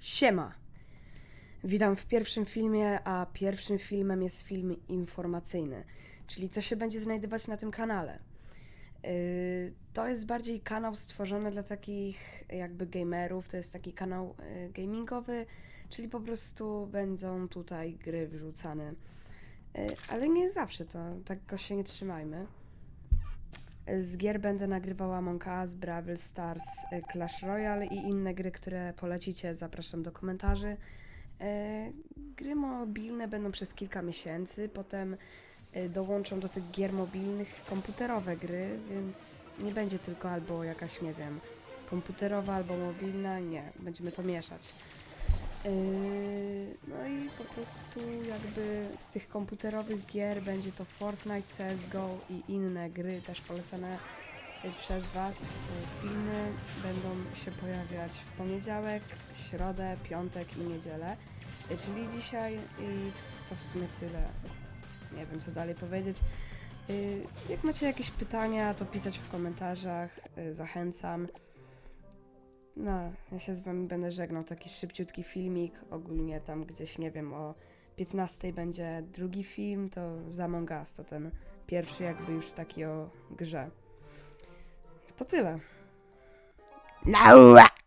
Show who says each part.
Speaker 1: Siema! Witam w pierwszym filmie, a pierwszym filmem jest film informacyjny, czyli co się będzie znajdować na tym kanale. Yy, to jest bardziej kanał stworzony dla takich jakby gamerów, to jest taki kanał yy, gamingowy, czyli po prostu będą tutaj gry wrzucane. Yy, ale nie zawsze to, tak go się nie trzymajmy. Z gier będę nagrywała Among Us, Brawl Stars, y, Clash Royale i inne gry, które polecicie. Zapraszam do komentarzy. E, Gry mobilne będą przez kilka miesięcy, potem e, dołączą do tych gier mobilnych komputerowe gry, więc nie będzie tylko albo jakaś, nie wiem, komputerowa albo mobilna, nie, będziemy to mieszać. Prostu jakby z tych komputerowych gier będzie to Fortnite, CSGO i inne gry też polecane yy, przez Was. Yy, Filmy będą się pojawiać w poniedziałek, środę, piątek i niedzielę. Yy, Czyli dzisiaj i to w sumie tyle. Nie wiem co dalej powiedzieć. Jak macie jakieś pytania, to pisać w komentarzach. Zachęcam. No, ja się z wami będę żegnał. Taki szybciutki filmik. Ogólnie tam gdzieś, nie wiem, o 15 będzie drugi film, to za Among to ten pierwszy jakby już taki o grze. To tyle.
Speaker 2: Naura!